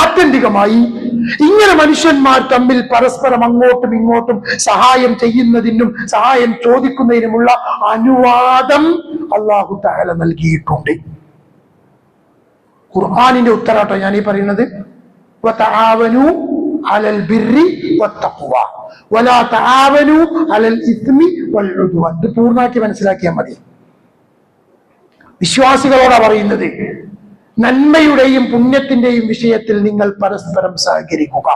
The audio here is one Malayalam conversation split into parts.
ആത്യന്തികമായി ഇങ്ങനെ മനുഷ്യന്മാർ തമ്മിൽ പരസ്പരം അങ്ങോട്ടും ഇങ്ങോട്ടും സഹായം ചെയ്യുന്നതിനും സഹായം ചോദിക്കുന്നതിനുമുള്ള അനുവാദം അള്ളാഹു താല നൽകിയിട്ടുണ്ട്. ഖുർആാനിന്റെ ഉത്തരാട്ടോ ഞാൻ ഈ പറയുന്നത് അലൽ അലൽ ഇസ്മി ഇത് പൂർണാക്കി മനസ്സിലാക്കിയാൽ മതി. വിശ്വാസികളോടാ പറയുന്നത്. നന്മയുടെയും പുണ്യത്തിന്റെയും വിഷയത്തിൽ നിങ്ങൾ പരസ്പരം സഹകരിക്കുക.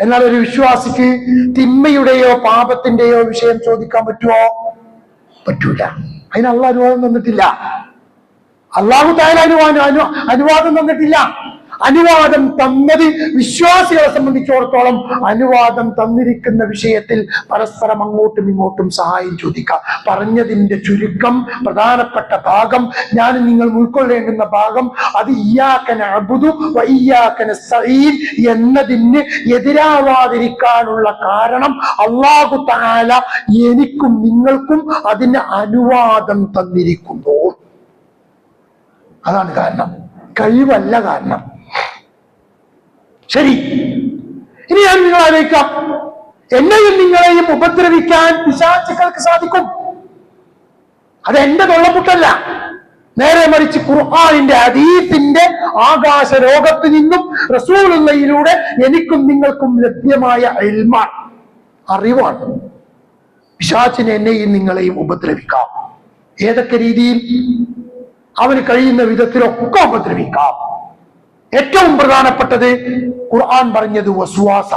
എന്നാൽ ഒരു വിശ്വാസിക്ക് തിന്മയുടെയോ പാപത്തിന്റെയോ വിഷയം ചോദിക്കാൻ പറ്റുമോ പറ്റൂല. അതിന് അള്ള അനുവാദം തന്നിട്ടില്ല. അള്ളാഹു തായാലും അനുവാദം തന്നിട്ടില്ല. അനുവാദം തന്നത് വിശ്വാസികളെ സംബന്ധിച്ചിടത്തോളം അനുവാദം തന്നിരിക്കുന്ന വിഷയത്തിൽ പരസ്പരം അങ്ങോട്ടും ഇങ്ങോട്ടും സഹായം ചോദിക്കാം. പറഞ്ഞതിന്റെ ചുരുക്കം പ്രധാനപ്പെട്ട ഭാഗം ഞാൻ നിങ്ങൾ ഉൾക്കൊള്ളേണ്ടുന്ന ഭാഗം അത് ഇയാക്കന അബുദു വയ്യാക്കന സഈൻ എന്നതിന് എതിരാവാതിരിക്കാനുള്ള കാരണം അള്ളാഹു താല എനിക്കും നിങ്ങൾക്കും അതിന് അനുവാദം തന്നിരിക്കുന്നു. അതാണ് കാരണം. കഴിവല്ല കാരണം. ശരി. ഇനി ഞാൻ നിങ്ങൾ ആലോചിക്കാം എന്നെയും നിങ്ങളെയും ഉപദ്രവിക്കാൻ പിശാചുക്കൾക്ക് സാധിക്കും. അത് എന്റെ തൊള്ളപ്പുട്ടല്ല നേരെ മറിച്ച് ഖുർആാനിന്റെ അതീത്തിന്റെ ആകാശ ലോകത്ത് നിന്നും റസൂലുള്ളയിലൂടെ എനിക്കും നിങ്ങൾക്കും ലഭ്യമായ ഇൽമാണ്. അറിവാണ്. പിശാചിനെ എന്നെയും നിങ്ങളെയും ഉപദ്രവിക്കാം. ഏതൊക്കെ രീതിയിൽ? അവന് കഴിയുന്ന വിധത്തിലൊക്കെ ഉപദ്രവിക്കാം. ഏറ്റവും പ്രധാനപ്പെട്ടത് ഖുർആൻ പറഞ്ഞത് വസുവാസ.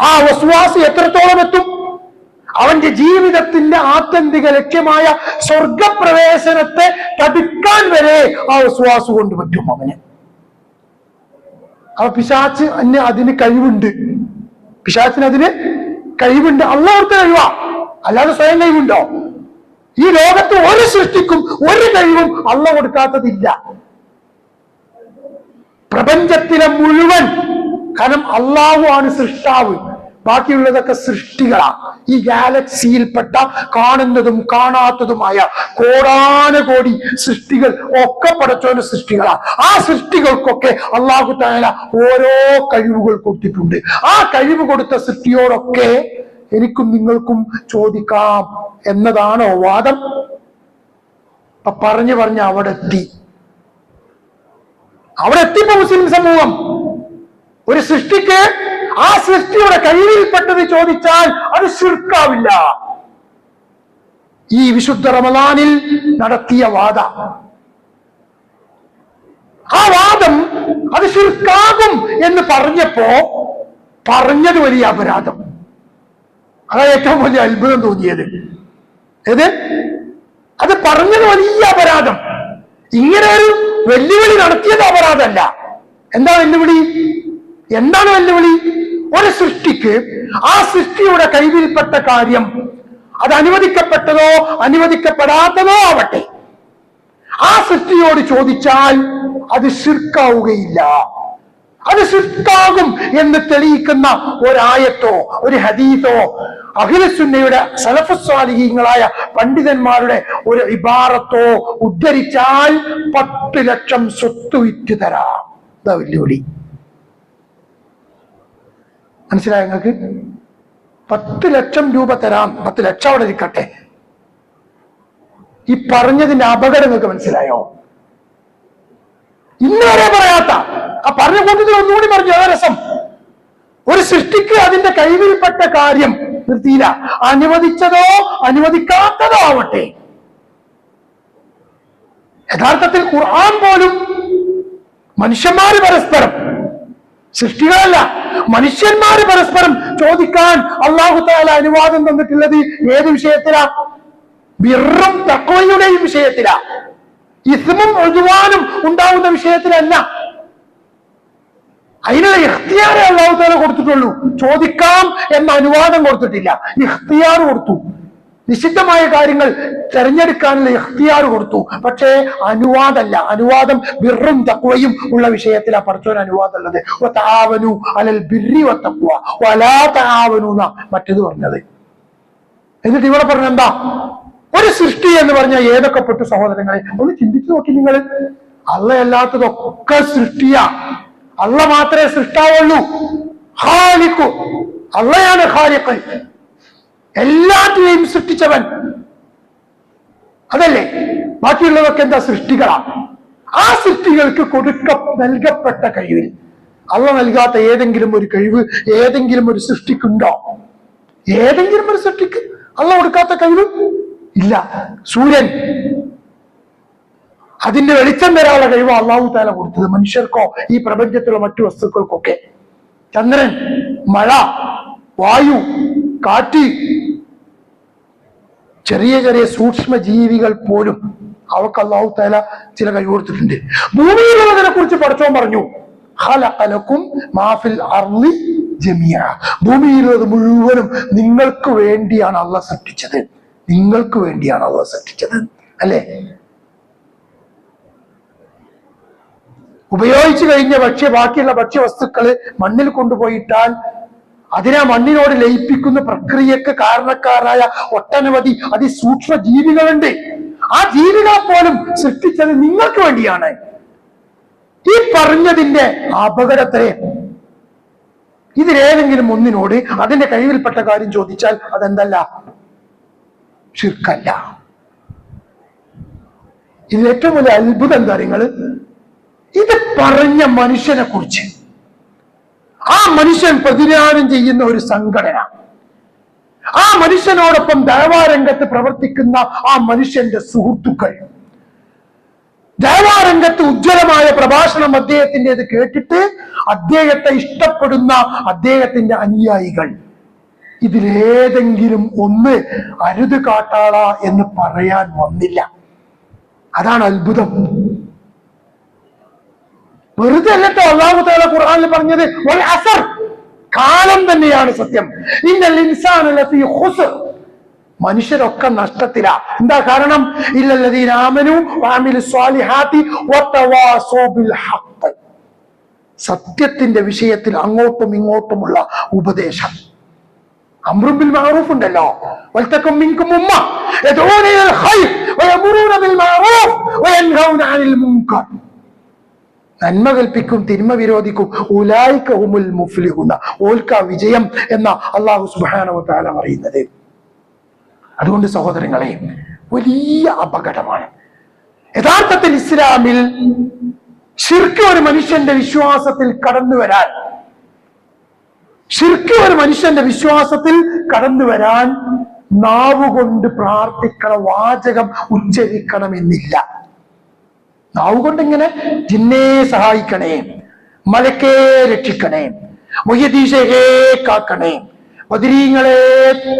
ആ വസുവാസ് എത്രത്തോളം എത്തും? അവന്റെ ജീവിതത്തിന്റെ ആത്യന്തിക ലക്ഷ്യമായ സ്വർഗപ്രവേശനത്തെ തടുക്കാൻ വരെ ആ വസുവാസ് കൊണ്ട് പറ്റും അവന്. അപ്പൊ പിശാച്ച് അന്ന് അതിന് കഴിവുണ്ട്. പിശാച്ചിന് അതിന് കഴിവുണ്ട്. അള്ളാഹത്തെ കഴിവാ. അല്ലാതെ സ്വയം കഴിവുണ്ടോ? ഈ ലോകത്ത് ഒരു സൃഷ്ടിക്കും ഒരു കഴിവും അള്ള കൊടുക്കാത്തതില്ല. പ്രപഞ്ചത്തിലെ മുഴുവൻ കാരണം അള്ളാഹു ആണ് സൃഷ്ടാവ്. ബാക്കിയുള്ളതൊക്കെ സൃഷ്ടികളാണ്. ഈ ഗാലക്സിയിൽപ്പെട്ട കാണുന്നതും കാണാത്തതുമായ കോടാനുകോടി സൃഷ്ടികൾ ഒക്കെ പടച്ചോന്റെ സൃഷ്ടികളാ ആ സൃഷ്ടികൾക്കൊക്കെ അള്ളാഹു താല ഓരോ കഴിവുകൾ കൊടുത്തിട്ടുണ്ട്. ആ കഴിവ് കൊടുത്ത സൃഷ്ടിയോടൊക്കെ എനിക്കും നിങ്ങൾക്കും ചോദിക്കാം എന്നതാണോ വാദം? പറഞ്ഞു പറഞ്ഞ് അവിടെ എത്തി അവിടെ എത്തിപ്പോ മുസ്ലിം സമൂഹം ഒരു സൃഷ്ടിക്ക് ആ സൃഷ്ടിയുടെ കഴിവിൽപ്പെട്ടത് ചോദിച്ചാൽ അത് ശിർക്കാവില്ല. ഈ വിശുദ്ധ റമദാനിൽ നടത്തിയ വാദ. ആ വാദം അത് ശിർക്കാകും എന്ന് പറഞ്ഞപ്പോ പറഞ്ഞത് വലിയ അപരാധം. അതാണ് ഏറ്റവും വലിയ അത്ഭുതം തോന്നിയത്. ഏത്? അത് പറഞ്ഞത് വലിയ അപരാധം. ഇങ്ങനെ ഒരു വെല്ലുവിളി നടത്തിയത് അപരാധമല്ല. എന്താ വെല്ലുവിളി? എന്താണ് വെല്ലുവിളി? ഒരു സൃഷ്ടിക്ക് ആ സൃഷ്ടിയുടെ കൈവിൽപ്പെട്ട കാര്യം അത് അനുവദിക്കപ്പെട്ടതോ അനുവദിക്കപ്പെടാത്തതോ ആവട്ടെ. ആ സൃഷ്ടിയോട് ചോദിച്ചാൽ അത് ശിർക്കാവുകയില്ല. അത് ശിർക്കാകും എന്ന് തെളിയിക്കുന്ന ഒരായത്തോ ഒരു ഹദീസോ അഖിലസുന്നയുടെ സലഫസ്വാലിഹീങ്ങളായ പണ്ഡിതന്മാരുടെ ഒരു ഇബാറത്തോ ഉദ്ധരിച്ചാൽ പത്ത് ലക്ഷം സ്വത്ത് വിറ്റ് തരാം. വെല്ലുവിളി മനസ്സിലായ നിങ്ങൾക്ക്? പത്ത് ലക്ഷം രൂപ തരാം പത്ത് ലക്ഷം അവിടെ ഇരിക്കട്ടെ ഈ പറഞ്ഞതിന്റെ അപകടം നിങ്ങൾക്ക് മനസ്സിലായോ? ഇന്നുവരെ പറയാത്ത പറഞ്ഞ കൂട്ടത്തിൽ ഒന്നുകൂടി പറഞ്ഞു. ആ രസം. ഒരു സൃഷ്ടിക്ക് അതിന്റെ കൈവിൽപ്പെട്ട കാര്യം നിർത്തിയില്ല. അനുവദിച്ചതോ അനുവദിക്കാത്തതോ ആവട്ടെ യഥാർത്ഥത്തിൽ ഖുർആൻ പോലും മനുഷ്യന്മാര് പരസ്പരം സൃഷ്ടികളല്ല മനുഷ്യന്മാര് പരസ്പരം ചോദിക്കാൻ അള്ളാഹു താല അനുവാദം തന്നിട്ടുള്ളത് ഏത് വിഷയത്തിലാ? ബിറും തക്കോയുടെയും വിഷയത്തിലാ. ഇസ്മും ഒഴുവാനും ഉണ്ടാവുന്ന വിഷയത്തിലല്ല. അതിനുള്ള ഇഖ്തിയാറേ അള്ളാഹു താല കൊടുത്തിട്ടുള്ളൂ. ചോദിക്കാം എന്ന അനുവാദം കൊടുത്തിട്ടില്ല. ഇഖ്തിയാർ കൊടുത്തു. നിഷിദ്ധമായ കാര്യങ്ങൾ തെരഞ്ഞെടുക്കാനുള്ള ഇഖ്തിയാർ കൊടുത്തു. പക്ഷേ അനുവാദമല്ല. അനുവാദം ബിറും തക്വയും ഉള്ള വിഷയത്തിലാ പഠിച്ചോൻ അനുവാദം ഉള്ളത് താവനു അലൽ ബിറി വത്തക്വ വലാ താവനു എന്നാ മറ്റേത് പറഞ്ഞത്. എന്നിട്ട് ഇവിടെ പറഞ്ഞെന്താ ഒരു സൃഷ്ടി എന്ന് പറഞ്ഞാൽ ഏതൊക്കെ പെട്ടു സഹോദരങ്ങളെ? ഒന്ന് ചിന്തിച്ചു നോക്കി നിങ്ങൾ. അല്ലയല്ലാത്തതൊക്കെ സൃഷ്ടിയാ. അല്ല മാത്രമേ സൃഷ്ടാവുള്ളൂ. ഹാലിക്കു അള്ളയാണ് ഹാലിക്ക് എല്ലാത്തിനെയും സൃഷ്ടിച്ചവൻ. അതല്ലേ? ബാക്കിയുള്ളതൊക്കെ എന്താ സൃഷ്ടികളാ? ആ സൃഷ്ടികൾക്ക് കൊടുക്ക നൽകപ്പെട്ട കഴിവിൽ. അള്ള നൽകാത്ത ഏതെങ്കിലും ഒരു കഴിവ് ഏതെങ്കിലും ഒരു സൃഷ്ടിക്കുണ്ടോ? ഏതെങ്കിലും ഒരു സൃഷ്ടിക്ക് അള്ള കൊടുക്കാത്ത കഴിവ് ഇല്ല. സൂര്യൻ. അതിന്റെ വെളിച്ചം വരാനുള്ള കഴിവ് അള്ളാഹു താല കൊടുത്തത് മനുഷ്യർക്കോ ഈ പ്രപഞ്ചത്തിലുള്ള മറ്റു വസ്തുക്കൾക്കൊക്കെ. ചന്ദ്രൻ മഴ വായു കാറ്റ് ചെറിയ ചെറിയ സൂക്ഷ്മ ജീവികൾ പോലും അവക്ക് അള്ളാഹു താല ചില കഴിവ് കൊടുത്തിട്ടുണ്ട്. ഭൂമിയിലുള്ളതിനെ കുറിച്ച് പഠിച്ചോ പറഞ്ഞു മാഫിൽ ഭൂമിയിലുള്ളത് മുഴുവനും നിങ്ങൾക്ക് വേണ്ടിയാണ് അള്ള സൃഷ്ടിച്ചത്. നിങ്ങൾക്ക് വേണ്ടിയാണ് അള്ള സൃഷ്ടിച്ചത്. അല്ലേ? ഉപയോഗിച്ചു കഴിഞ്ഞ ഭക്ഷ്യ ബാക്കിയുള്ള ഭക്ഷ്യവസ്തുക്കൾ മണ്ണിൽ കൊണ്ടുപോയിട്ടാൽ അതിനെ മണ്ണിനോട് ലയിപ്പിക്കുന്ന പ്രക്രിയക്ക് കാരണക്കാരായ ഒട്ടനവധി അതിസൂക്ഷ്മ ജീവികളുണ്ട്. ആ ജീവികളെ പോലും സൃഷ്ടിച്ചത് നിങ്ങൾക്ക് വേണ്ടിയാണ്. ഈ പറഞ്ഞതിന്റെ അപകടത്തെ ഇതിലേതെങ്കിലും ഒന്നിനോട് അതിന്റെ കഴിവിൽപ്പെട്ട കാര്യം ചോദിച്ചാൽ അതെന്തല്ല? ഷിർക്കല്ല ഇതിൽ ഏറ്റവും വലിയ അത്ഭുതം നിങ്ങൾ? ഇത് പറഞ്ഞ മനുഷ്യനെ കുറിച്ച്. ആ മനുഷ്യൻ പ്രതിനിധാനം ചെയ്യുന്ന ഒരു സംഘടന. ആ മനുഷ്യനോടൊപ്പം ദേവാരംഗത്ത് പ്രവർത്തിക്കുന്ന ആ മനുഷ്യന്റെ സുഹൃത്തുക്കൾ. ദേവാരംഗത്ത് ഉജ്ജ്വലമായ പ്രഭാഷണം അദ്ദേഹത്തിന്റെത് കേട്ടിട്ട് അദ്ദേഹത്തെ ഇഷ്ടപ്പെടുന്ന അദ്ദേഹത്തിന്റെ അനുയായികൾ. ഇതിലേതെങ്കിലും ഒന്ന് അരുത് കാട്ടാള എന്ന് പറയാൻ വന്നില്ല. അതാണ് അത്ഭുതം. വെറുതെ അല്ലട്ടോ അള്ളാഹു താല ഖുർആനിൽ പറഞ്ഞത്? അസർ. കാലം തന്നെയാണ് സത്യം. ഇന്നൽ ഇൻസാന ലഫീ ഖുസ്ർ. മനുഷ്യരൊക്കെ നഷ്ടത്തിലാ. എന്താ കാരണം? ഹഖ്. സത്യത്തിന്റെ വിഷയത്തിൽ അങ്ങോട്ടും ഇങ്ങോട്ടുമുള്ള ഉപദേശം. അമ്രുബിൽ ബിൽ മഅറൂഫ് ഉണ്ടല്ലോ. വൽത്തക്കും മിൻകും ഉമ്മ. ഖൈർ വയമുറൂന ബിൽ മഅറൂഫ് വയൻഹൗന അനിൽ മുൻകർ. നന്മ കൽപ്പിക്കും തിന്മ വിരോധിക്കും. ഉലായിക്ക മുഫ്ലിഹുന്ന ഓൽക്ക വിജയം എന്ന അള്ളാഹു സുബ്ഹാനഹു തആല പറയുന്നത്. അതുകൊണ്ട് സഹോദരങ്ങളെ വലിയ അപകടമാണ്. യഥാർത്ഥത്തിൽ ഇസ്ലാമിൽ ശിർക്ക് ഒരു മനുഷ്യന്റെ വിശ്വാസത്തിൽ കടന്നു വരാൻ ശിർക്ക് ഒരു മനുഷ്യന്റെ വിശ്വാസത്തിൽ കടന്നു വരാൻ നാവുകൊണ്ട് പ്രാർത്ഥിക്കണം വാചകം ഉച്ചരിക്കണമെന്നില്ല. നാവ് കൊണ്ട് ഇങ്ങനെ ജിന്നെ സഹായിക്കണേ മലക്കേ രക്ഷിക്കണേ മൊയ്യദീശയെ കാക്കണേ പതിരീങ്ങളെ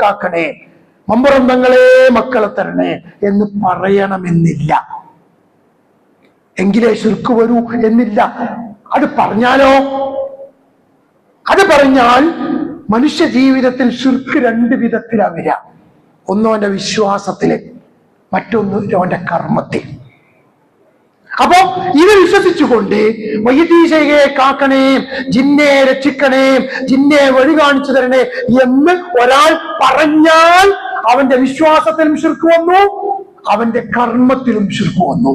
കാക്കണേ മമ്പറന്തങ്ങളെ മക്കളെ തരണേ എന്ന് പറയണമെന്നില്ല. എങ്കിലേ ശുർക്ക് വരൂ എന്നില്ല. അത് പറഞ്ഞാലോ? അത് പറഞ്ഞാൽ മനുഷ്യ ജീവിതത്തിൽ ശുർക്ക് രണ്ട് വിധത്തിലാവില്ല ഒന്നോന്റെ ഒന്ന് വിശ്വാസത്തിൽ മറ്റൊന്ന് അവന്റെ കർമ്മത്തിൽ. അപ്പോ ഇത് വിശ്വസിച്ചുകൊണ്ട് വൈദീശയെ കാക്കണേ ജിന്നെ രക്ഷിക്കണേ ജിന്നെ വഴി കാണിച്ചു തരണേ എന്ന് ഒരാൾ പറഞ്ഞാൽ അവന്റെ വിശ്വാസത്തിലും ശുർക്ക് വന്നു അവന്റെ കർമ്മത്തിലും ശുർക്ക് വന്നു.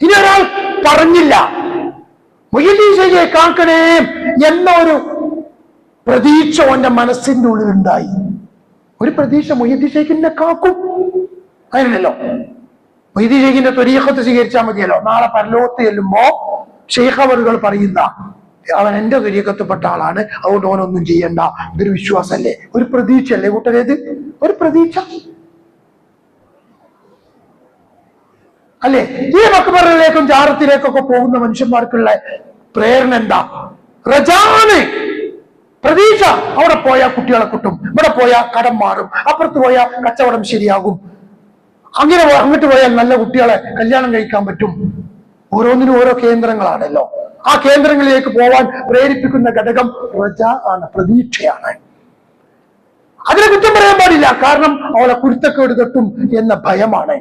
ഇനി ഒരാൾ പറഞ്ഞില്ല മൊയ്യീശയെ കാക്കണേ എന്ന ഒരു പ്രതീക്ഷ അവന്റെ മനസ്സിന്റെ ഉള്ളിൽ ഉണ്ടായി ഒരു പ്രതീക്ഷ മൊയ്യീശയ്ക്ക് കാക്കും. അതിനല്ലോ മൊയ്തി ഷെയ്ഖിന്റെ ത്വരീഖത്ത് സ്വീകരിച്ചാൽ മതിയല്ലോ. നാളെ പരലോകത്ത് ചെല്ലുമ്പോ ഷെയ്ഖ് അവറുകൾ പറയുന്ന അവൻ എന്റെ ത്വരീഖത്ത്പ്പെട്ട ആളാണ് അതുകൊണ്ട് അവനൊന്നും ചെയ്യണ്ട. ഇതൊരു വിശ്വാസമല്ലേ ഒരു പ്രതീക്ഷ അല്ലേ കൂട്ടരേത് ഒരു പ്രതീക്ഷ. അല്ലേ? ഈ മക്ബറിലേക്കും ജാറത്തിലേക്കൊക്കെ പോകുന്ന മനുഷ്യന്മാർക്കുള്ള പ്രേരണ എന്താ? റജാണ് പ്രതീക്ഷ. അവിടെ പോയാൽ കുട്ടികളെ കിട്ടും. ഇവിടെ പോയാൽ കടം മാറും. അപ്പുറത്ത് പോയാൽ കച്ചവടം ശരിയാകും. അങ്ങനെ അങ്ങോട്ട് പോയാൽ നല്ല കുട്ടികളെ കല്യാണം കഴിക്കാൻ പറ്റും. ഓരോന്നിനും ഓരോ കേന്ദ്രങ്ങളാണല്ലോ. ആ കേന്ദ്രങ്ങളിലേക്ക് പോവാൻ പ്രേരിപ്പിക്കുന്ന ഘടകം പ്രജ ആണ് പ്രതീക്ഷയാണ്. അതിനെ കുറ്റം പറയാൻ പാടില്ല. കാരണം അവളെ കുരുത്തക്കേട് തട്ടും എന്ന ഭയമാണ്.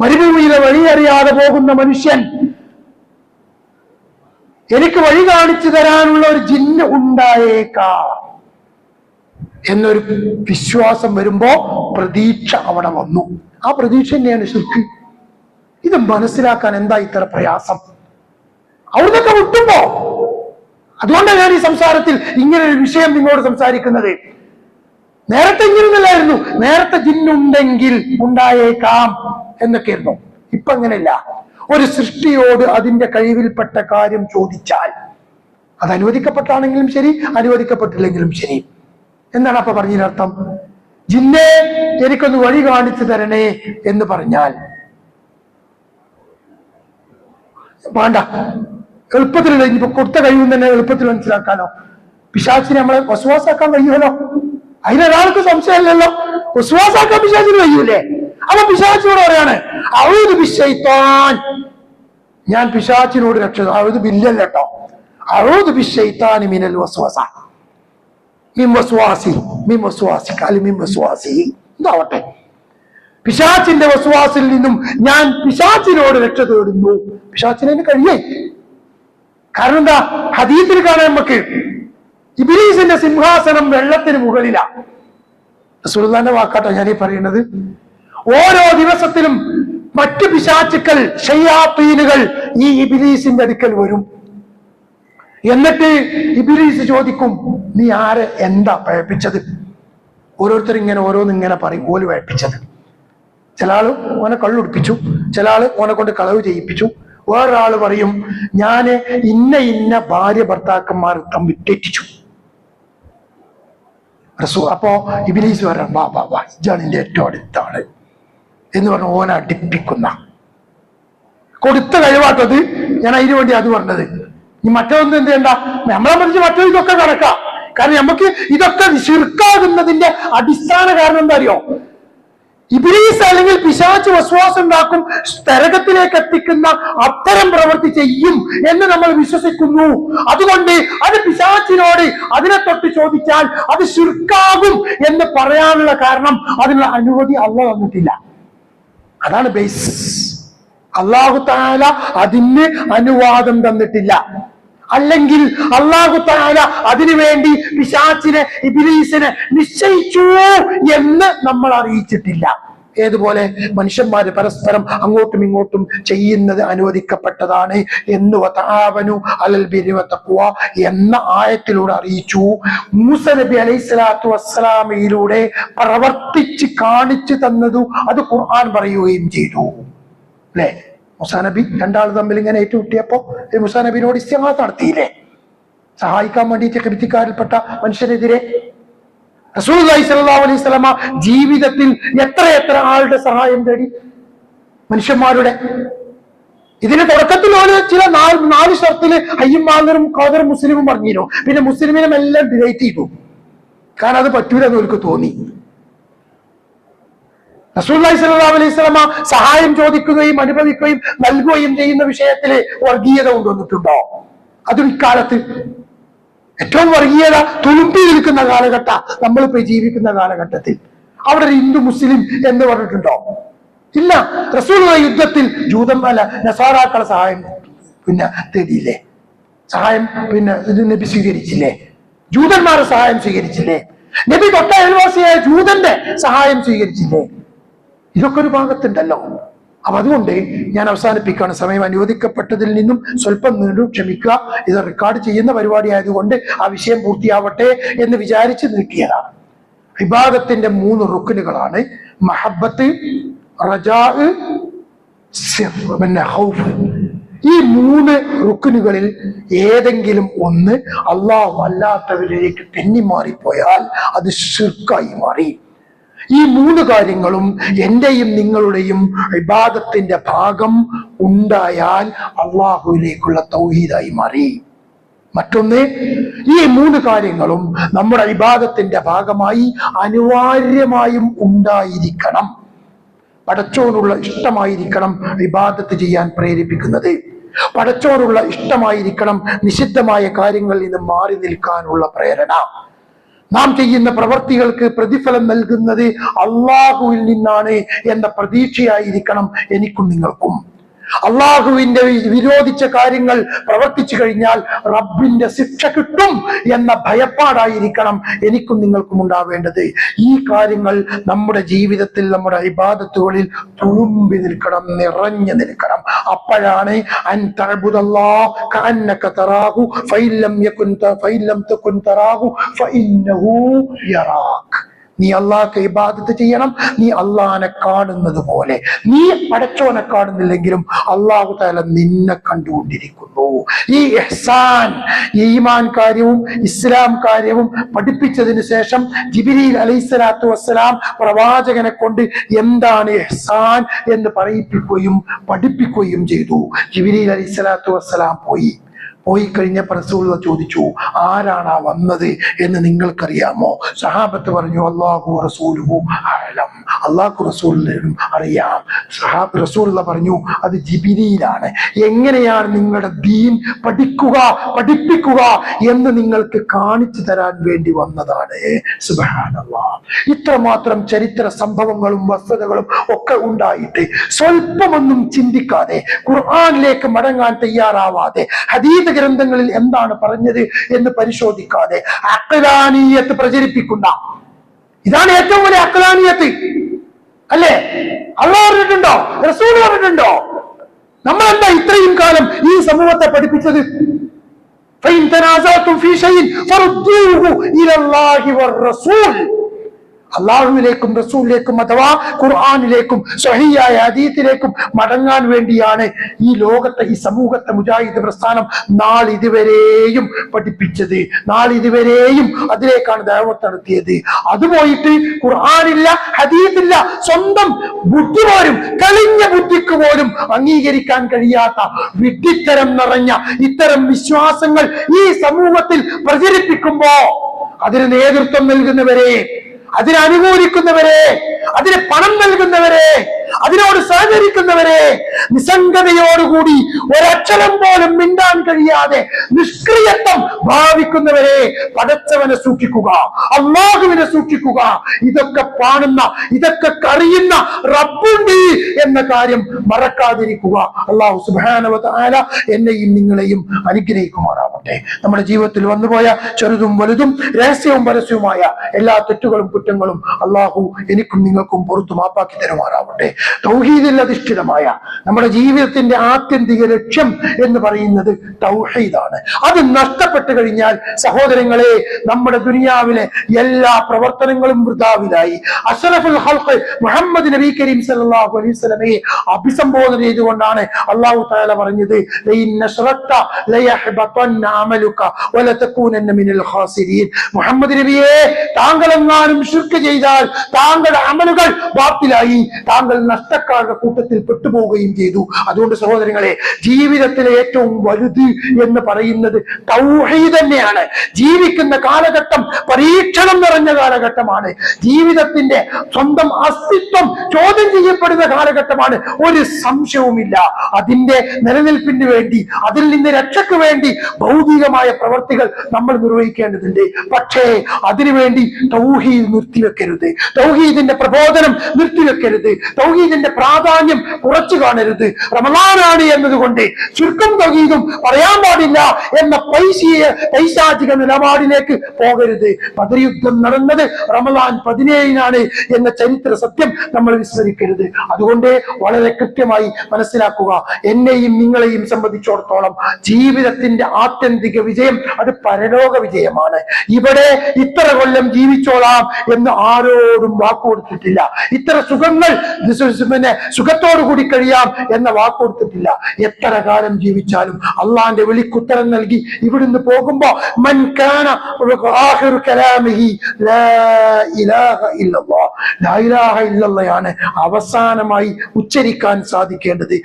മരുഭൂമിയിലെ വഴി അറിയാതെ പോകുന്ന മനുഷ്യൻ എനിക്ക് വഴി കാണിച്ചു തരാനുള്ള ഒരു ജിന്ന് ഉണ്ടായേക്കാം. എന്നൊരു വിശ്വാസം വരുമ്പോ പ്രതീക്ഷ അവിടെ വന്നു. ആ പ്രതീക്ഷ തന്നെയാണ് ശിർക്ക്. ഇത് മനസ്സിലാക്കാൻ എന്താ ഇത്ര പ്രയാസം? അവിടുന്നൊക്കെ വിട്ടുമ്പോ. അതുകൊണ്ടാണ് ഞാൻ ഈ സംസാരത്തിൽ ഇങ്ങനെ ഒരു വിഷയം നിങ്ങളോട് സംസാരിക്കുന്നത്. നേരത്തെ ഇങ്ങനെയൊന്നല്ലായിരുന്നു. നേരത്തെ ജിന്നുണ്ടെങ്കിൽ ഉണ്ടായേക്കാം എന്നൊക്കെ ആയിരുന്നു ഇപ്പൊ അങ്ങനെയല്ല. ഒരു സൃഷ്ടിയോട് അതിന്റെ കഴിവിൽപ്പെട്ട കാര്യം ചോദിച്ചാൽ അത് അനുവദിക്കപ്പെട്ടാണെങ്കിലും ശരി അനുവദിക്കപ്പെട്ടില്ലെങ്കിലും ശരി. എന്താണ് അപ്പൊ പറഞ്ഞതിനർത്ഥം ജിന്നെ എനിക്കൊന്ന് വഴി കാണിച്ചു തരണേ എന്ന് പറഞ്ഞാൽ. വേണ്ട. എളുപ്പത്തിൽ ഇനിയിപ്പോ കൊടുത്ത കഴിവും തന്നെ എളുപ്പത്തിൽ മനസ്സിലാക്കാനോ പിശാച്ചിനെ നമ്മളെ വസുവാസാക്കാൻ കഴിയുമല്ലോ? അതിനൊരാൾക്ക് സംശയമില്ലല്ലോ. വസുവാസാക്കാൻ പിശാച്ചിന് കഴിയൂലേ? അപ്പൊ പിശാച്ചിനോട് പറയാണ് അവത് പിശൈത്താൻ ഞാൻ പിശാച്ചിനോട് രക്ഷ അവത് ബില്ലല്ലോ അവത് പിശൈത്താൻ മിനൽ വസ്വാസ. മിൻ വസ്വാസി മിൻ വസ്വാസി കാലി മിംവസ്വാസി. എന്താവട്ടെ പിശാച്ചിന്റെ വസ്വാസിൽ നിന്നും ഞാൻ പിശാച്ചിനോട് രക്ഷ തേടുന്നു. പിശാച്ചിനെ കഴിയേ. കാരണം എന്താ? ഹദീത്തിൽ കാണാൻ നമുക്ക്. ഇബിലീസിന്റെ സിംഹാസനം വെള്ളത്തിന് മുകളിലാ. റസൂലുള്ളാന്റെ വാക്കാട്ടോ ഞാൻ ഈ പറയുന്നത്. ഓരോ ദിവസത്തിലും മറ്റു പിശാച്ചുക്കൾ ഷയ്യാത്തീനുകൾ ഈ ഇബിലീസിന്റെ അടുക്കൽ വരും. എന്നിട്ട് ഇബിലീസ് ചോദിക്കും നീ ആര് എന്താ പഴപ്പിച്ചത് ഓരോരുത്തർ ഇങ്ങനെ ഓരോന്ന് ഇങ്ങനെ പറയും ഓൽ പഴപ്പിച്ചത് ചില ആൾ ഓനെ കള്ളുടിപ്പിച്ചു ചില ആൾ ഓനെ കൊണ്ട് കളവ് ചെയ്യിപ്പിച്ചു. വേറൊരാൾ പറയും ഞാൻ ഇന്ന ഇന്ന ഭാര്യ ഭർത്താക്കന്മാർ തമ്മിൽ തെറ്റിച്ചു. റസൂ അപ്പോ ഇബിലീസ് പറയാം വാ വാ വാ ഇജാണിന്റെ ഏറ്റവും അടുത്ത ആൾ എന്ന് പറഞ്ഞ് ഓനെ അടിപ്പിക്കുന്ന. കൊടുത്ത കഴിവാട്ടത് ഞാൻ അതിനു വേണ്ടി അത് പറഞ്ഞത്. ഈ മറ്റൊന്നും എന്ത് ചെയ്യണ്ട? നമ്മളെ മറിച്ച് മറ്റോ ഇതൊക്കെ കണക്കാം. കാരണം നമുക്ക് ഇതൊക്കെ ശിർക്കാകുന്നതിന്റെ അടിസ്ഥാന കാരണം എന്താ അറിയോ? ഇബിലീസ് അല്ലെങ്കിൽ പിശാച്ച് വസ്വാസം ഉണ്ടാക്കും തരകത്തിലേക്ക് എത്തിക്കുന്ന അത്തരം പ്രവൃത്തി ചെയ്യും എന്ന് നമ്മൾ വിശ്വസിക്കുന്നു. അതുകൊണ്ട് അത് പിശാച്ചിനോട് അതിനെ തൊട്ട് ചോദിച്ചാൽ അത് ശിർക്കാകും എന്ന് പറയാനുള്ള കാരണം അതിനുള്ള അനുമതി അല്ല തന്നിട്ടില്ല. അതാണ് ബേസ് അള്ളാഹു താല അതിന് അനുവാദം തന്നിട്ടില്ല. അല്ലെങ്കിൽ അള്ളാഹു താല അതിനു വേണ്ടി പിശാച്ചിനെ ഇബിലീസിനെ നിശ്ചയിച്ചു എന്ന് നമ്മൾ അറിയിച്ചിട്ടില്ല. ഏതുപോലെ മനുഷ്യന്മാര് പരസ്പരം അങ്ങോട്ടും ഇങ്ങോട്ടും ചെയ്യുന്നത് അനുവദിക്കപ്പെട്ടതാണ്. എന്ന് വതാവനു അലൽ ബിരി വത്തഖ്വ എന്ന ആയത്തിലൂടെ അറിയിച്ചു. മൂസ നബി അലൈഹി സ്വലാത്തു വസ്സലാമയിലൂടെ പ്രവർത്തിച്ച് കാണിച്ചു തന്നതു അത് ഖുർആൻ പറയുകയും ചെയ്തു. അല്ലേ? മുസാ നബി രണ്ടാൾ തമ്മിൽ ഇങ്ങനെ ഏറ്റുമുട്ടിയപ്പോ മുസാ നബിനോട് ഇസ്തിഹാസ് നടത്തിയില്ലേ? സഹായിക്കാൻ വേണ്ടിയിട്ട് കൃതിക്കാരിൽപ്പെട്ട മനുഷ്യരെതിരെ റസൂലുള്ളാഹി അലൈഹി ജീവിതത്തിൽ എത്ര എത്ര ആളുടെ സഹായം തേടി മനുഷ്യന്മാരുടെ. ഇതിന് തുടക്കത്തിൽ ഒരു ചില നാല് നാല് ഷർത്തിൽ അയ്യും മാലറും ഖാദറും മുസ്ലിമും പറഞ്ഞിരുന്നു പിന്നെ മുസ്ലിമിനും എല്ലാം ഡിലൈറ്റ് ചെയ്തു. കാരണം അത് പറ്റൂലെന്ന് അവർക്ക് തോന്നി. റസൂല്ലി സ്വല്ലല്ലാഹു അലൈഹി സഹായം ചോദിക്കുകയും അനുഭവിക്കുകയും നൽകുകയും ചെയ്യുന്ന വിഷയത്തിൽ വർഗീയത കൊണ്ടുവന്നിട്ടുണ്ടോ? അതും ഇക്കാലത്ത് ഏറ്റവും വർഗീയത തുളുമ്പി നിൽക്കുന്ന കാലഘട്ട നമ്മളിപ്പോ ജീവിക്കുന്ന കാലഘട്ടത്തിൽ. അവിടെ ഒരു ഹിന്ദു മുസ്ലിം എന്ന് പറഞ്ഞിട്ടുണ്ടോ? ഇല്ല. റസൂൽ യുദ്ധത്തിൽ ജൂതന്മാല നസാറാക്കളെ സഹായം പിന്നെ തേടിയില്ലേ? സഹായം പിന്നെ നബി സ്വീകരിച്ചില്ലേ? ജൂതന്മാരെ സഹായം സ്വീകരിച്ചില്ലേ? നബി തൊട്ട അയൽവാസിയായ ജൂതന്റെ സഹായം സ്വീകരിച്ചില്ലേ? ഇതൊക്കെ ഒരു ഭാഗത്തുണ്ടല്ലോ. അപ്പൊ അതുകൊണ്ട് ഞാൻ അവസാനിപ്പിക്കുകയാണ്. സമയം അനുവദിക്കപ്പെട്ടതിൽ നിന്നും സ്വല്പം നീണ്ടും ക്ഷമിക്കുക. ഇത് റെക്കോർഡ് ചെയ്യുന്ന പരിപാടി ആയതുകൊണ്ട് ആ വിഷയം പൂർത്തിയാവട്ടെ എന്ന് വിചാരിച്ച് നീട്ടിയതാണ്. വിഭാഗത്തിന്റെ മൂന്ന് റുക്കിനുകളാണ്. മഹബത്ത് പിന്നെ ഈ മൂന്ന് റുക്കിനുകളിൽ ഏതെങ്കിലും ഒന്ന് അള്ളാഹു അല്ലാത്തവരിലേക്ക് തെന്നിമാറിപ്പോയാൽ അത് ശുർക്കായി മാറി. ഈ മൂന്ന് കാര്യങ്ങളും എന്റെയും നിങ്ങളുടെയും ഇബാദത്തിന്റെ ഭാഗം ഉണ്ടായാൽ അള്ളാഹുവിലേക്കുള്ള തൗഹീദായി മാറി. മറ്റൊന്ന് ഈ മൂന്ന് കാര്യങ്ങളും നമ്മുടെ ഇബാദത്തിന്റെ ഭാഗമായി അനിവാര്യമായും ഉണ്ടായിരിക്കണം. പടച്ചോനുള്ള ഇഷ്ടമായിരിക്കണം ഇബാദത്ത് ചെയ്യാൻ പ്രേരിപ്പിക്കുന്നത്. പടച്ചോനുള്ള ഇഷ്ടമായിരിക്കണം നിഷിദ്ധമായ കാര്യങ്ങളിൽ നിന്ന് മാറി നിൽക്കാനുള്ള പ്രേരണ. നാം ചെയ്യുന്ന പ്രവൃത്തികൾക്ക് പ്രതിഫലം നൽകുന്നത് അള്ളാഹുവിൽ നിന്നാണ് എന്ന പ്രതീക്ഷയായിരിക്കണം എനിക്കും നിങ്ങൾക്കും. അള്ളാഹുവിന്റെ വിരോധിച്ച കാര്യങ്ങൾ പ്രവർത്തിച്ചു കഴിഞ്ഞാൽ റബ്ബിന്റെ ശിക്ഷ കിട്ടും എന്ന ഭയപ്പാടായിരിക്കണം എനിക്കും നിങ്ങൾക്കും ഉണ്ടാവേണ്ടത്. ഈ കാര്യങ്ങൾ നമ്മുടെ ജീവിതത്തിൽ നമ്മുടെ ഇബാദത്തുകളിൽ തുളുമ്പി നിൽക്കണം നിറഞ്ഞു നിൽക്കണം. അപ്പോഴാണ് അൻ തറാഹു ഫഇല്ലം യകുൻ ത- ഫഇല്ലം തകുൻ തറാഹു ഫഇന്നഹു യറാക് നീ അള്ളാഹ്ക്ക് ഇബാദത്ത് ചെയ്യണം. നീ അള്ളാഹിനെ കാണുന്നത് പോലെ. നീ പടച്ചോനെ കാണുന്നില്ലെങ്കിലും അള്ളാഹു താല നിന്നെ കണ്ടുകൊണ്ടിരിക്കുന്നു. ഈ എഹ്സാൻ ഈമാൻ കാര്യവും ഇസ്ലാം കാര്യവും പഠിപ്പിച്ചതിന് ശേഷം ജിബിരിൽ അലൈഹിസ്സലാത്തു വസ്സലാം പ്രവാചകനെ കൊണ്ട് എന്താണ് എഹ്സാൻ എന്ന് പറയിപ്പിക്കുകയും പഠിപ്പിക്കുകയും ചെയ്തു. ജിബിരിൽ അലൈഹിസ്സലാത്തു വസ്സലാം പോയി. പോയി കഴിഞ്ഞ പ്രസൂത ചോദിച്ചു ആരാണ് ആ വന്നത് എന്ന് നിങ്ങൾക്കറിയാമോ? സഹാബത്ത് പറഞ്ഞു അള്ളാഹു റസൂലുഹു ആലം അള്ളാഹു റസൂലിനും അറിയാം. സഹാബ് റസൂലുള്ള പറഞ്ഞു അത് ജിബിരിയിലാണ് എങ്ങനെയാണ് നിങ്ങളുടെ ദീൻ പഠിക്കുക പഠിപ്പിക്കുക എന്ന് നിങ്ങൾക്ക് കാണിച്ചു തരാൻ വേണ്ടി വന്നതാണ്? ഇത്രമാത്രം ചരിത്ര സംഭവങ്ങളും വസ്തുതകളും ഒക്കെ ഉണ്ടായിട്ട് സ്വല്പമൊന്നും ചിന്തിക്കാതെ ഖുർആാനിലേക്ക് മടങ്ങാൻ തയ്യാറാവാതെ ഹദീദ് ഗ്രന്ഥങ്ങളിൽ എന്താണ് പറഞ്ഞത് എന്ന് പരിശോധിക്കാതെ അക്ലാനീയത്ത് പ്രചരിപ്പിക്കുന്ന. ഇതാണ് ഏറ്റവും വലിയ അക്ലാനീയത്ത്. അല്ലേ? അള്ള പറഞ്ഞിട്ടുണ്ടോ? റസൂൽ പറഞ്ഞിട്ടുണ്ടോ? നമ്മൾ എന്താ ഇത്രയും കാലം ഈ സമൂഹത്തെ പഠിപ്പിച്ചത്? അള്ളാഹുവിലേക്കും റസൂലിലേക്കും അഥവാ ഖുർആാനിലേക്കും സഹിയായ അതീത്തിലേക്കും മടങ്ങാൻ വേണ്ടിയാണ് ഈ ലോകത്തെ ഈ സമൂഹത്തെ മുജാഹിദ് പ്രസ്ഥാനം നാളിതുവരെയും പഠിപ്പിച്ചത് നാളിതുവരെയും അതിലേക്കാണ് ദൈവത്ത് നടത്തിയത്. അത് പോയിട്ട് ഖുർആാനില്ല ഹദീത്തില്ല സ്വന്തം ബുദ്ധി പോലും കളിഞ്ഞ ബുദ്ധിക്ക് പോലും അംഗീകരിക്കാൻ കഴിയാത്ത വിഡ്ഢിത്തരം നിറഞ്ഞ ഇത്തരം വിശ്വാസങ്ങൾ ഈ സമൂഹത്തിൽ പ്രചരിപ്പിക്കുമ്പോ അതിന് നേതൃത്വം നൽകുന്നവരെ അതിനനുകൂലിക്കുന്നവരെ അതിന് പണം നൽകുന്നവരെ അതിനോട് സഹകരിക്കുന്നവരെ നിസ്സംഗതയോടുകൂടി ഒരക്ഷരം പോലും മിണ്ടാൻ കഴിയാതെ നിഷ്ക്രിയത്വം ഭാവിക്കുന്നവരെ പടച്ചവനെ സൂക്ഷിക്കുക അള്ളാഹുവിനെ സൂക്ഷിക്കുക. ഇതൊക്കെ കാണുന്ന ഇതൊക്കെ കറിയുന്ന റബ്ബുണ്ട് എന്ന കാര്യം മറക്കാതിരിക്കുക. അള്ളാഹു സുബാനവതാല എന്നെയും നിങ്ങളെയും അനുഗ്രഹിക്കുമാറാവട്ടെ. നമ്മുടെ ജീവിതത്തിൽ വന്നുപോയ ചെറുതും വലുതും രഹസ്യവും പരസ്യവുമായ എല്ലാ തെറ്റുകളും കുറ്റങ്ങളും അള്ളാഹു എനിക്കും നിങ്ങൾക്കും പുറത്തു മാപ്പാക്കി തരുമാറാവട്ടെ. തൗഹീദിൽ അധിഷ്ഠിതമായ നമ്മുടെ ജീവിതത്തിന്റെ ആത്യന്തിക ലക്ഷ്യം എന്ന് പറയുന്നത് തൗഹീദാണ്. അത് നഷ്ടപ്പെട്ടു കഴിഞ്ഞാൽ സഹോദരങ്ങളെ നമ്മുടെ ദുനിയാവിലെ എല്ലാ പ്രവർത്തനങ്ങളും വൃതാവിലായി അഷറഫുൽ ഹൽഖ് മുഹമ്മദ് നബി കരീം സല്ലല്ലാഹു അലൈഹി വസല്ലമയെ അഭിസംബോധന ചെയ്തുകൊണ്ടാണ് അള്ളാഹു തആല പറഞ്ഞത് മുഹമ്മദ് നബിയെ താങ്കൾ എങ്ങാനും ചെയ്താൽ താങ്കളുടെ അമലുകൾ ബാത്തിലായി. താങ്കൾ നഷ്ടക്കാരുടെ കൂട്ടത്തിൽ പെട്ടുപോവുകയും ചെയ്തു. അതുകൊണ്ട് സഹോദരങ്ങളെ ജീവിതത്തിലെ ഏറ്റവും വലുത് എന്ന് പറയുന്നത് തൗഹീദ് തന്നെയാണ്. ജീവിക്കുന്ന കാലഘട്ടം പരീക്ഷണം നിറഞ്ഞ കാലഘട്ടമാണ്. ജീവിതത്തിന്റെ സ്വന്തം അസ്തിത്വം ചോദ്യം ചെയ്യപ്പെടുന്ന കാലഘട്ടമാണ്. ഒരു സംശയവുമില്ല. അതിന്റെ നിലനിൽപ്പിന് വേണ്ടി അതിൽ നിന്ന് രക്ഷയ്ക്ക് വേണ്ടി ഭൗതികമായ പ്രവർത്തികൾ നമ്മൾ നിർവഹിക്കേണ്ടതുണ്ട്. പക്ഷേ അതിനുവേണ്ടി തൗഹീദ് നിർത്തിവെക്കരുത്. തൗഹീദിന്റെ പ്രബോധനം നിർത്തിവെക്കരുത്. തൗഹീദിന്റെ പ്രാധാന്യം കുറച്ചു കാണരുത്. റമലാനാണ് എന്നതുകൊണ്ട് ചുരുക്കം തൗഹീദും പറയാൻ പാടില്ല എന്ന പൈസയെ പൈശാചിക നിലപാടിലേക്ക് പോകരുത്. പതിരയുദ്ധം നടന്നത് റമലാൻ പതിനേഴിനാണ് എന്ന ചരിത്ര സത്യം നമ്മൾ വിസ്മരിക്കരുത്. അതുകൊണ്ട് വളരെ കൃത്യമായി മനസ്സിലാക്കുക എന്നെയും നിങ്ങളെയും സംബന്ധിച്ചിടത്തോളം ജീവിതത്തിന്റെ ആത്യന്തിക വിജയം അത് പരലോക വിജയമാണ്. ഇവിടെ ഇത്ര കൊല്ലം ജീവിച്ചോളാം എന്ന് ആരോടും വാക്കുകൊടുത്തിട്ടില്ല. ഇത്ര സുഖങ്ങൾ പിന്നെ സുഖത്തോടു കൂടി കഴിയാം എന്ന വാക്ക് കൊടുത്തിട്ടില്ല. എത്ര കാലം ജീവിച്ചാലും അള്ളാന്റെ വിളിക്കുത്തരം നൽകി ഇവിടുന്ന് പോകുമ്പോ മൻ കാന ആഖിറു കലാമിഹി ലാ ഇലാഹ ഇല്ലല്ലാഹ് ലാ ഇലാഹ ഇല്ലല്ലയാണ് അവസാനമായി ഉച്ചരിക്കാൻ സാധിക്കേണ്ടത്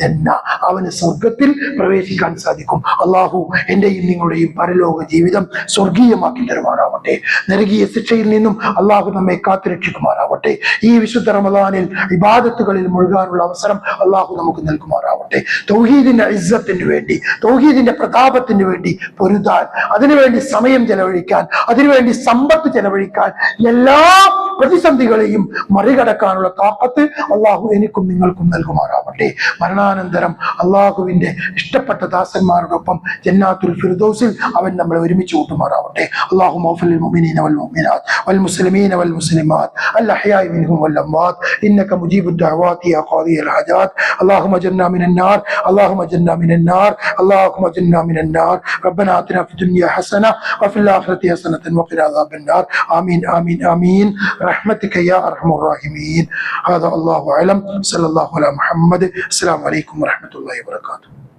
ജന്ന. അവന് സ്വർഗത്തിൽ പ്രവേശിക്കാൻ സാധിക്കും. അള്ളാഹു എന്റെയും നിങ്ങളുടെയും പരലോക ജീവിതം സ്വർഗീയമാക്കി തരുമാറാവട്ടെ. നരകീയ ശിക്ഷയിൽ നിന്നും അള്ളാഹു നമ്മെ കാത്തുരക്ഷിക്കുമാറാവട്ടെ. ഈ വിശുദ്ധ റമദാനിൽ ഇബാദത്തുകളിൽ മുഴുകാനുള്ള അവസരം അള്ളാഹു നമുക്ക് നൽകുമാറാവട്ടെ. തൗഹീദിന്റെ ഇസ്സത്തിന് വേണ്ടി തൗഹീദിന്റെ പ്രതാപത്തിന് വേണ്ടി പൊരുതാൻ അതിനുവേണ്ടി സമയം ചെലവഴിക്കാൻ അതിനുവേണ്ടി സമ്പത്ത് ചെലവഴിക്കാൻ എല്ലാ പ്രതിസന്ധികളെയും മറികടക്കാനുള്ള താക്കത്ത് അള്ളാഹു എനിക്കും നിങ്ങൾക്കും നൽകുമാറാവട്ടെ മരണാനന്തരം അള്ളാഹുവിന്റെ ഇഷ്ടപ്പെട്ട ദാസന്മാരോടൊപ്പം ജന്നാത്തുൽ ഫിർദൗസിൽ അവൻ നമ്മളെ ഒരുമിച്ച് കൂട്ടുമാറാവട്ടെ അള്ളാഹു മൗഫൽ المؤمنين والمؤمنات والمسلمين والمسلمات الأحياء منهم والأموات إنك مجيب الدعوات يا قاضي الحاجات اللهم اجرنا من النار اللهم اجرنا من النار اللهم اجرنا من النار ربنا آتنا في الدنيا حسنة وفي الآخرة حسنة وقنا عذاب النار آمين آمين آمين رحمتك يا أرحم الراحمين. هذا الله أعلم. صلى الله على محمد. السلام عليكم ورحمة الله وبركاته.